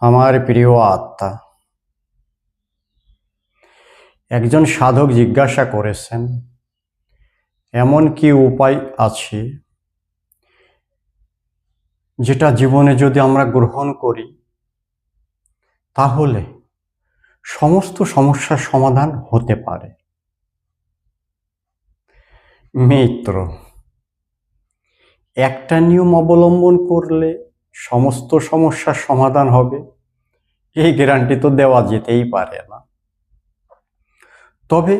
আমার প্রিয় আত্মা। একজন সাধক জিজ্ঞাসা করেছেন, এমন কি উপায় আছে যেটা জীবনে যদি আমরা গ্রহণ করি, তাহলে সমস্ত সমস্যার সমাধান হতে পারে? মিত্র, একটা নিয়ম অবলম্বন করলে সমস্ত সমস্যার সমাধান হবে। এই গ্যারান্টি তো দেওয়া যেতেই পারে না। তবে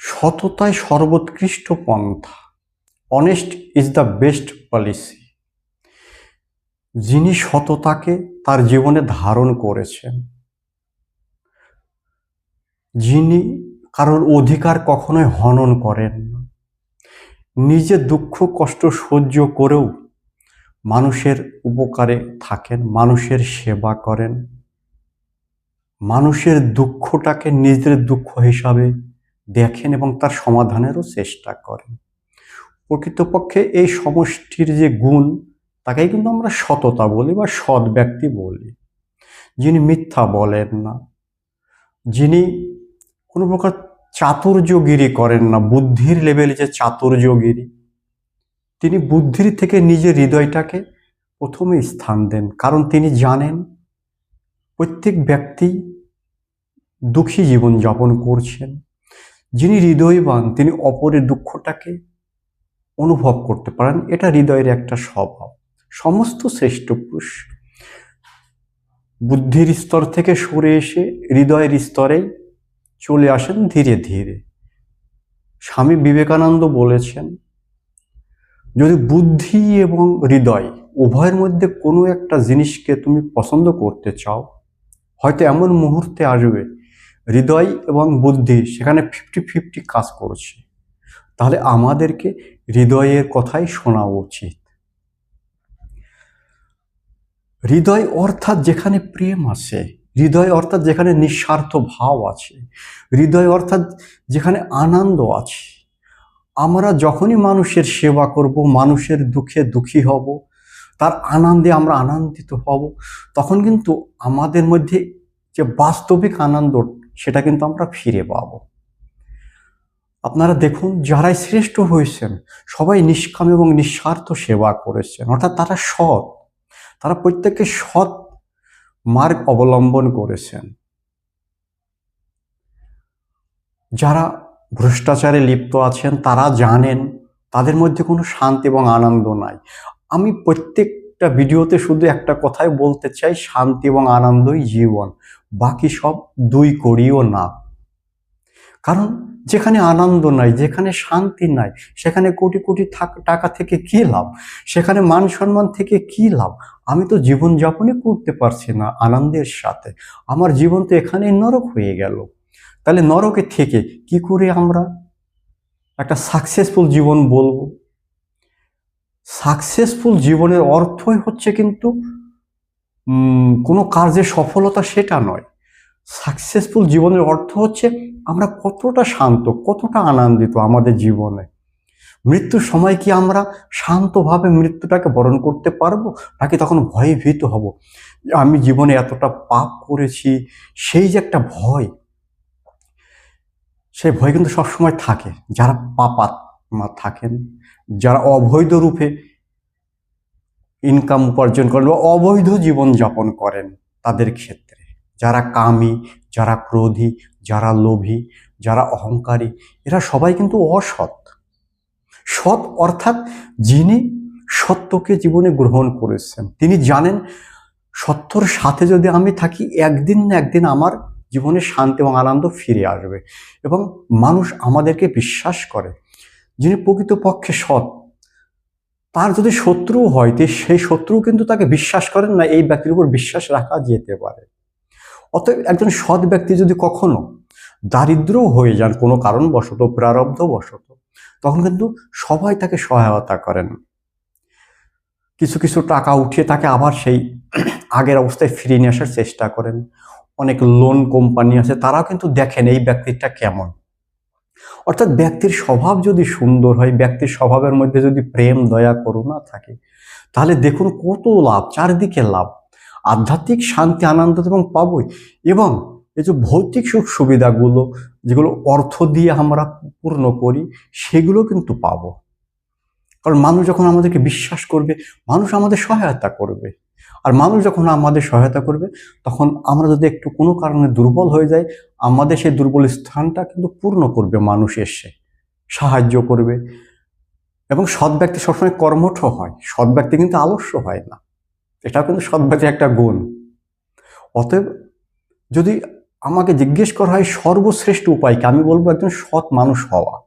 সততাই সর্বোৎকৃষ্ট পন্থা honest is the best policy যিনি সততাকে তার জীবনে ধারণ করেছেন, যিনি কারোর অধিকার কখনোই হনন করেন না। নিজে দুঃখ, কষ্ট সহ্য করেও মানুষের উপকারে থাকেন, মানুষের সেবা করেন। মানুষের দুঃখটাকে নিজের দুঃখ হিসাবে দেখেন এবং তার সমাধানেরও চেষ্টা করেন। প্রকৃতপক্ষে এই সমষ্টির যে গুণ, তাকেই কিন্তু আমরা সততা বলি বা সৎ ব্যক্তি বলি। যিনি মিথ্যা বলেন না, যিনি কোনো প্রকার চাতুর্যগিরি করেন না, বুদ্ধির লেভেলে যে চাতুর্যগিরি। তিনি বুদ্ধির থেকে নিজের হৃদয়টাকে প্রথমে স্থান দেন, কারণ তিনি জানেন প্রত্যেক ব্যক্তি দুঃখী জীবন যাপন করছেন। যিনি হৃদয়বান, তিনি অপরের দুঃখটাকে অনুভব করতে পারেন, এটা হৃদয়ের একটা স্বভাব। সমস্ত শ্রেষ্ঠ পুরুষ বুদ্ধির স্তর থেকে সরে এসে হৃদয়ের স্তরেই চলে আসেন ধীরে ধীরে। স্বামী বিবেকানন্দ বলেছেন, যদি বুদ্ধি এবং হৃদয় উভয়ের মধ্যে কোনো একটা জিনিসকে তুমি পছন্দ করতে চাও, হয়তো এমন মুহূর্তে আসবে, হৃদয় এবং বুদ্ধি সেখানে ফিফটি ফিফটি কাজ করছে। তাহলে আমাদেরকে হৃদয়ের কথাই শোনা উচিত। হৃদয় অর্থাৎ যেখানে প্রেম আছে হৃদয় অর্থাৎ যেখানে নিঃস্বার্থ ভাব আছে, হৃদয় অর্থাৎ যেখানে আনন্দ আছে। আমরা যখনই মানুষের সেবা করব, মানুষের দুঃখে দুঃখী হব, তার আনন্দে আমরা আনন্দিত হব, তখন কিন্তু আমাদের মধ্যে যে বাস্তবিক আনন্দ, সেটা কিন্তু আমরা ফিরে পাব। আপনারা দেখুন, যারাই শ্রেষ্ঠ হয়েছেন, সবাই নিষ্কাম এবং নিঃস্বার্থ সেবা করেছেন, অর্থাৎ তারা সৎ। তারা প্রত্যেকে সৎ মার্গ অবলম্বন করেছেন। যারা ভ্রষ্টাচারে লিপ্ত আছেন, তারা জানেন তাদের মধ্যে কোনো শান্তি এবং আনন্দ নাই। আমি প্রত্যেকটা ভিডিওতে শুধু একটা কথাই বলতে চাই, শান্তি এবং আনন্দই জীবন, বাকি সব দুই করিও না। কারণ যেখানে আনন্দ নাই, যেখানে শান্তি নাই, সেখানে কোটি কোটি টাকা থেকে কি লাভ? সেখানে মান সম্মান থেকে কি লাভ? আমি তো জীবনযাপনই করতে পারছি না আনন্দের সাথে। আমার জীবন তো এখানেই নরক হয়ে গেল। তাহলে নরকে থেকে কি করে আমরা? একটা সাকসেসফুল জীবন বলব। সাকসেসফুল জীবনের অর্থই হচ্ছে কিন্তু কোনো কার্যের সফলতা সেটা নয়। সাকসেসফুল জীবনের অর্থ হচ্ছে আমরা কতটা শান্ত, কতটা আনন্দিত আমাদের জীবনে। মৃত্যুর সময় কি আমরা শান্তভাবে মৃত্যুটাকে বরণ করতে পারব, নাকি তখন ভয়ে ভীত হব? আমি জীবনে এতটা পাপ করেছি, সেই যে একটা ভয়, সেই ভয় কিন্তু সবসময় থাকে। যারা পাপাত্মা থাকেন, যারা অবৈধ রূপে ইনকাম উপার্জন করেন বা অবৈধ জীবন যাপন করেন, তাদের ক্ষেত্রে। যারা কামী, যারা ক্রোধী, যারা লোভী, যারা অহংকারী, এরা সবাই কিন্তু অসৎ। সৎ অর্থাৎ যিনি সত্যকে জীবনে গ্রহণ করেছেন। তিনি জানেন, সত্যর সাথে যদি আমি থাকি, একদিন না একদিন আমার জীবনে শান্তি এবং আনন্দ ফিরে আসবে এবং মানুষ আমাদেরকে বিশ্বাস করে। যিনি প্রকৃতপক্ষে সৎ, তার যদি শত্রু হয় সেই শত্রু কিন্তু তাকে বিশ্বাস করেন না, এই ব্যক্তির উপর বিশ্বাস রাখা যেতে পারে। অতএব একজন সৎ ব্যক্তি যদি কখনো দারিদ্র হয়ে যান কোনো কারণবশত প্রারব্ধ বশত তখন কিন্তু সবাই তাকে সহায়তা করেন। কিছু কিছু টাকা উঠিয়ে তাকে আবার সেই আগের অবস্থায় ফিরিয়ে নিয়ে আসার চেষ্টা করেন। অনেক লোন কোম্পানি আছে, তারাও কিন্তু দেখেন এই ব্যক্তিটা কেমন। অর্থাৎ ব্যক্তির স্বভাব যদি সুন্দর হয়, ব্যক্তির স্বভাবের মধ্যে যদি প্রেম, দয়া, করুণা থাকে, তাহলে দেখুন কত লাভ, চারিদিকে লাভ। আধ্যাত্মিক শান্তি, আনন্দ এবং পাবই। এবং এই যে ভৌতিক সুখ সুবিধাগুলো, যেগুলো অর্থ দিয়ে আমরা পূর্ণ করি, সেগুলো কিন্তু পাবো। কারণ মানুষ যখন আমাদেরকে বিশ্বাস করবে, মানুষ আমাদের সহায়তা করবে। আর মানুষ যখন আমাদের সহায়তা করবে, তখন আমরা যদি একটু কোনো কারণে দুর্বল হয়ে যাই, আমাদের সেই দুর্বল স্থানটা কিন্তু পূর্ণ করবে মানুষ এসে, সাহায্য করবে। এবং সৎ ব্যক্তি সবসময় কর্মঠ হয়, সৎ ব্যক্তি কিন্তু আলস্য হয় না। এটাও কিন্তু সৎ একটা গুণ। অতএব যদি আমাকে জিজ্ঞেস করা হয় সর্বশ্রেষ্ঠ উপায় কি, আমি বলব একজন সৎ মানুষ হওয়া।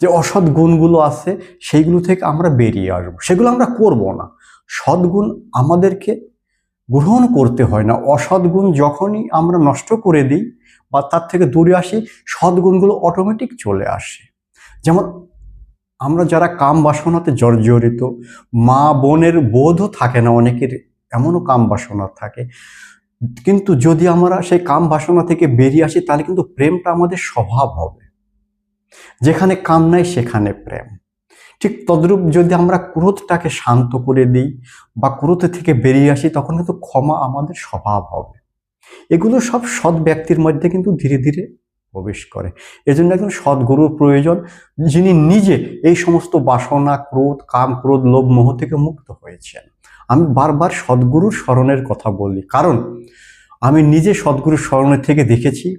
যে অসৎ গুণগুলো আছে, সেইগুলো থেকে আমরা বেরিয়ে আসব। সেগুলো আমরা করব না। সদ্গুণ আমাদেরকে গ্রহণ করতে হয় না। অসৎ গুণ যখনই আমরা নষ্ট করে দিই বা তার থেকে দূরে আসি সদ্গুণগুলো অটোমেটিক চলে আসে। যেমন আমরা যারা কাম বাসনাতে জর্জরিত, মা বোনের বোধও থাকে না অনেকের, এমনও কাম বাসনা থাকে। কিন্তু যদি আমরা সেই কাম বাসনা থেকে বেরিয়ে আসি, তাহলে কিন্তু প্রেমটা আমাদের স্বভাব হবে। যেখানে কাম নাই, সেখানে প্রেম। ঠিক তদ্রূপ যদি আমরা ক্রোধটাকে শান্ত করে দিই বা ক্রোধ থেকে বেরিয়ে আসি, তখন কিন্তু ক্ষমা আমাদের স্বভাব হবে। এগুলো সব সৎ ব্যক্তির মধ্যে কিন্তু ধীরে ধীরে প্রবেশ করে। এজন্য একজন সদ্গুরুর প্রয়োজন, যিনি নিজে এই সমস্ত বাসনা, ক্রোধ, কাম, ক্রোধ, লোভ, মোহ থেকে মুক্ত হয়েছেন। আমি বারবার সদ্গুরুর স্মরণের কথা বলি। কারণ, আমি নিজে সদ্গুরুর স্মরণের থেকে দেখেছি,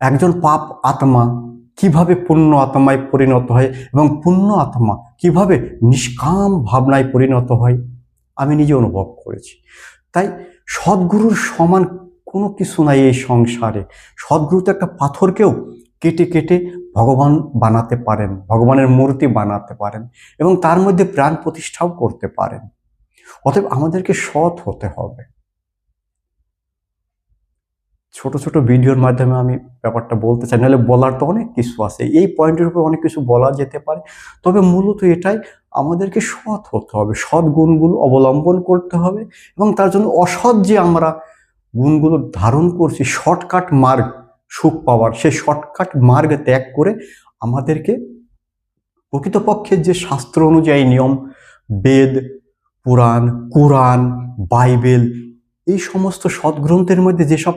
একজন পাপ আত্মা কীভাবে পুণ্য আত্মায় পরিণত হয় এবং পুণ্য আত্মা কীভাবে নিষ্কাম ভাবনায় পরিণত হয়, আমি নিজে অনুভব করেছি। তাই সদ্গুরুর সমান কোনো কিছু নাই এই সংসারে। সদ্গুরু তো একটা পাথরকেও কেটে কেটে ভগবান বানাতে পারেন, ভগবানের মূর্তি বানাতে পারেন এবং তার মধ্যে প্রাণ প্রতিষ্ঠাও করতে পারেন। অতএব আমাদেরকে সৎ হতে হবে। ছোট ছোট ভিডিওর মাধ্যমে আমি ব্যাপারটা বলতে চাই, নাহলে বলার তো অনেক কিছু আছে। এই পয়েন্টের উপর অনেক কিছু বলা যেতে পারে। তবে মূলত এটাই, আমাদেরকে সৎ হতে হবে। সৎ গুণগুলো অবলম্বন করতে হবে এবং তার জন্য অসৎ যে আমরা গুণগুলো ধারণ করছি শর্টকাট মার্গ সুখ পাওয়ার, সেই শর্টকাট মার্গ ত্যাগ করে আমাদেরকে প্রকৃতপক্ষে যে শাস্ত্র অনুযায়ী নিয়ম, বেদ, পুরাণ, কোরআন, বাইবেল, এই সমস্ত সৎগ্রন্থের মধ্যে যেসব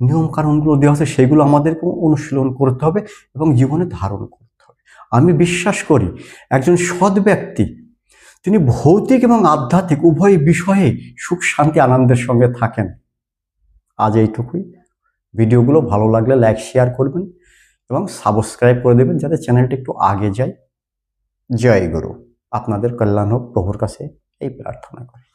নিয়ম কানুনগুলো দেওয়া আছে, সেগুলো আমাদেরকে অনুশীলন করতে হবে এবং জীবনে ধারণ করতে হবে। আমি বিশ্বাস করি, একজন সৎ ব্যক্তি, তিনি ভৌতিক এবং আধ্যাত্মিক উভয় বিষয়ে সুখ, শান্তি, আনন্দের সঙ্গে থাকেন। আজ এইটুকুই। ভিডিওগুলো ভালো লাগলে লাইক শেয়ার করবেন এবং সাবস্ক্রাইব করে দেবেন যাতে চ্যানেলটা একটু আগে যায়। জয় গুরু। আপনাদের কল্যাণ হোক, প্রভুর কাছে এই প্রার্থনা করি।